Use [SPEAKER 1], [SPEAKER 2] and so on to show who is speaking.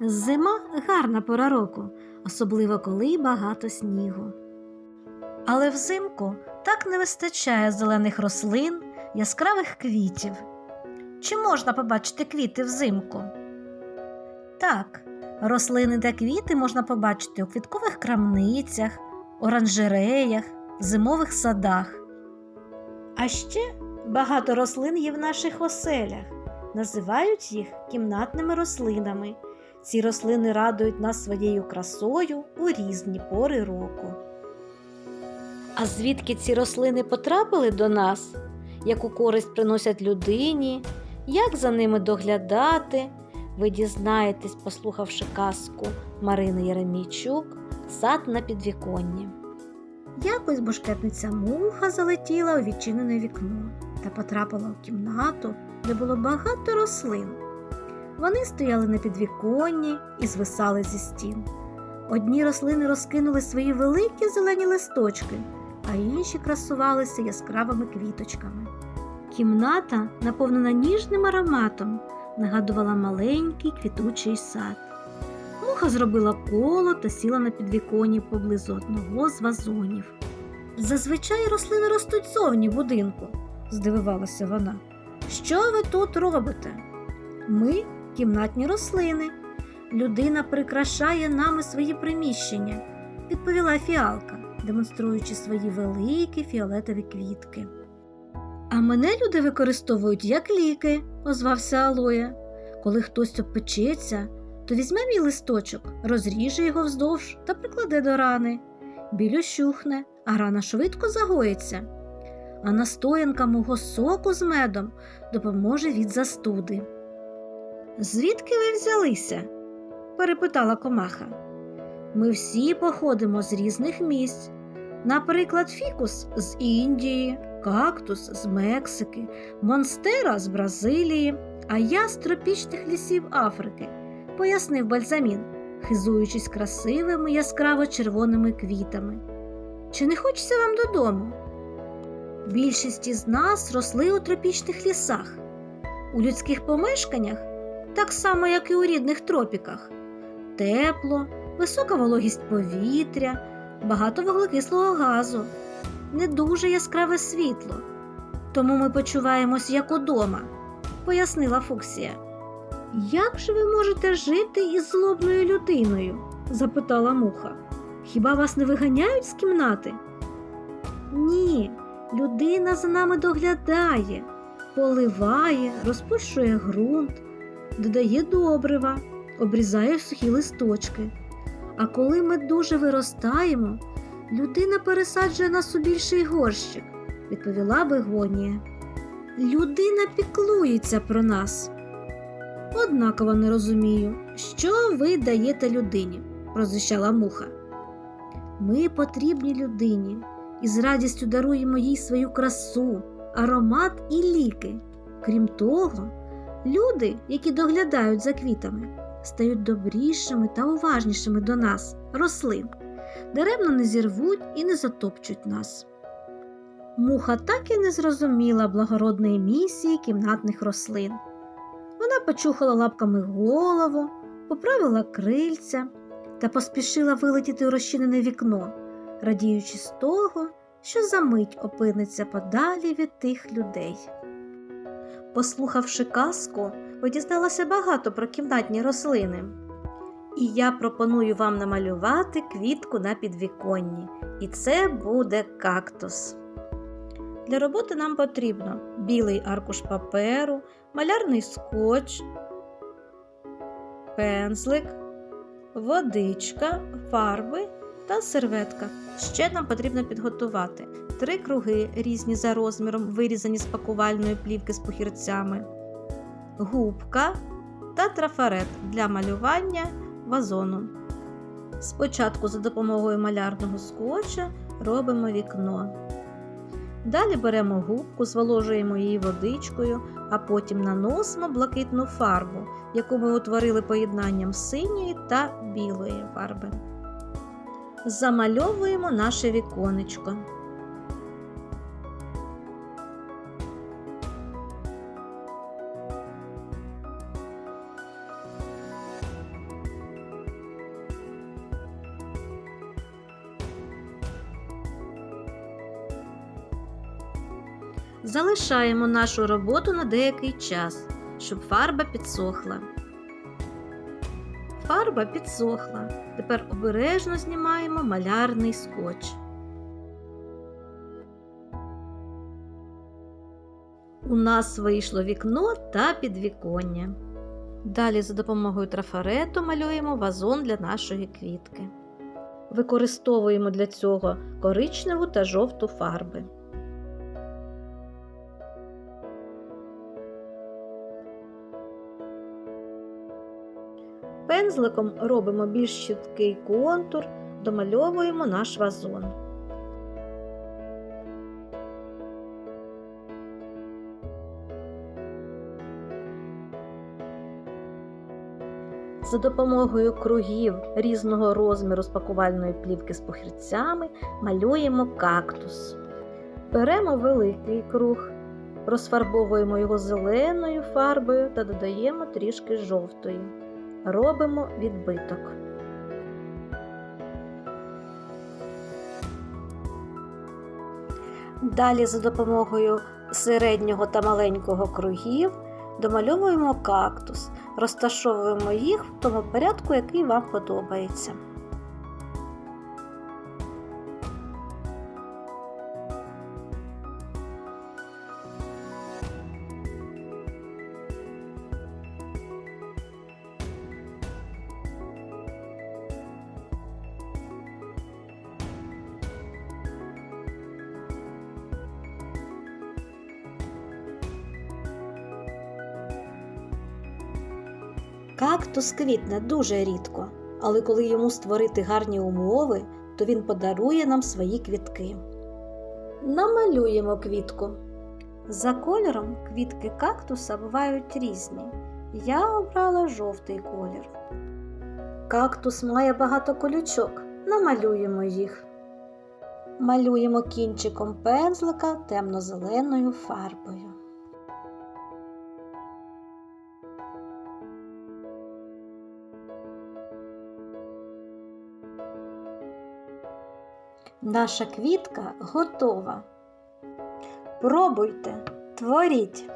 [SPEAKER 1] Зима гарна пора року, особливо коли багато снігу. Але взимку так не вистачає зелених рослин, яскравих квітів. Чи можна побачити квіти взимку? Так, рослини та квіти можна побачити у квіткових крамницях, оранжереях, зимових садах. А ще багато рослин є в наших оселях. Називають їх кімнатними рослинами. Ці рослини радують нас своєю красою у різні пори року. А звідки ці рослини потрапили до нас? Яку користь приносять людині? Як за ними доглядати? Ви дізнаєтесь, послухавши казку Марини Єремійчук Сад на підвіконні. Якось бушкетниця муха залетіла у відчинене вікно та потрапила у кімнату, де було багато рослин. Вони стояли на підвіконні і звисали зі стін. Одні рослини розкинули свої великі зелені листочки, а інші красувалися яскравими квіточками. Кімната, наповнена ніжним ароматом, нагадувала маленький квітучий сад. Муха зробила коло та сіла на підвіконні поблизу одного з вазонів. Зазвичай рослини ростуть зовні будинку, здивувалася вона. Що ви тут робите? Ми кімнатні рослини. Людина прикрашає нами свої приміщення, відповіла фіалка, демонструючи свої великі фіолетові квітки. А мене люди використовують як ліки, озвався Алоя. Коли хтось обпечеться, то візьме мій листочок, розріже його вздовж та прикладе до рани. Біль ущухне, а рана швидко загоїться. А настоянка мого соку з медом допоможе від застуди. Звідки ви взялися? перепитала комаха. Ми всі походимо з різних місць. Наприклад, фікус з Індії, кактус з Мексики, монстера з Бразилії, а я з тропічних лісів Африки, пояснив бальзамін, хизуючись красивими яскраво червоними квітами. Чи не хочеться вам додому? Більшість із нас росли у тропічних лісах, у людських помешканнях, так само, як і у рідних тропіках. Тепло, висока вологість повітря, багато вуглекислого газу, не дуже яскраве світло. Тому ми почуваємось як удома, пояснила Фуксія. Як же ви можете жити із злобною людиною? запитала муха. Хіба вас не виганяють з кімнати? Ні, людина за нами доглядає, поливає, розпушує ґрунт, додає добрива, обрізає сухі листочки. А коли ми дуже виростаємо, людина пересаджує нас у більший горщик, відповіла Бегонія. Людина піклується про нас. Однаково не розумію, що ви даєте людині, прозвищала муха. Ми потрібні людині і з радістю даруємо їй свою красу, аромат і ліки. Крім того, люди, які доглядають за квітами, стають добрішими та уважнішими до нас, рослин, даремно не зірвуть і не затопчуть нас. Муха так і не зрозуміла благородної місії кімнатних рослин. Вона почухала лапками голову, поправила крильця та поспішила вилетіти у розчинене вікно, радіючи з того, що за мить опиниться подалі від тих людей. Послухавши казку, ви дізналися багато про кімнатні рослини. І я пропоную вам намалювати квітку на підвіконні. І це буде кактус. Для роботи нам потрібно білий аркуш паперу, малярний скотч, пензлик, водичка, фарби та серветка. Ще нам потрібно підготувати три круги, різні за розміром, вирізані з пакувальної плівки з похірцями, губка та трафарет для малювання вазону. Спочатку за допомогою малярного скотча робимо вікно. Далі беремо губку, зволожуємо її водичкою, а потім наносимо блакитну фарбу, яку ми утворили поєднанням синьої та білої фарби замальовуємо наше віконечко. Залишаємо нашу роботу на деякий час, щоб фарба підсохла. Фарба підсохла. Тепер обережно знімаємо малярний скотч. У нас вийшло вікно та підвіконня. Далі за допомогою трафарету малюємо вазон для нашої квітки. Використовуємо для цього коричневу та жовту фарби. Пензликом робимо більш чіткий контур, домальовуємо наш вазон. За допомогою кругів різного розміру з пакувальної плівки з похирцями малюємо кактус. Беремо великий круг, розфарбовуємо його зеленою фарбою та додаємо трішки жовтої. Робимо відбиток. Далі за допомогою середнього та маленького кругів домальовуємо кактус, розташовуємо їх в тому порядку, який вам подобається. Кактус квітне дуже рідко, але коли йому створити гарні умови, то він подарує нам свої квітки. Намалюємо квітку. За кольором квітки кактуса бувають різні. Я обрала жовтий колір. Кактус має багато колючок. Намалюємо їх. Малюємо кінчиком пензлика темно-зеленою фарбою. Наша квітка готова. Пробуйте, творіть.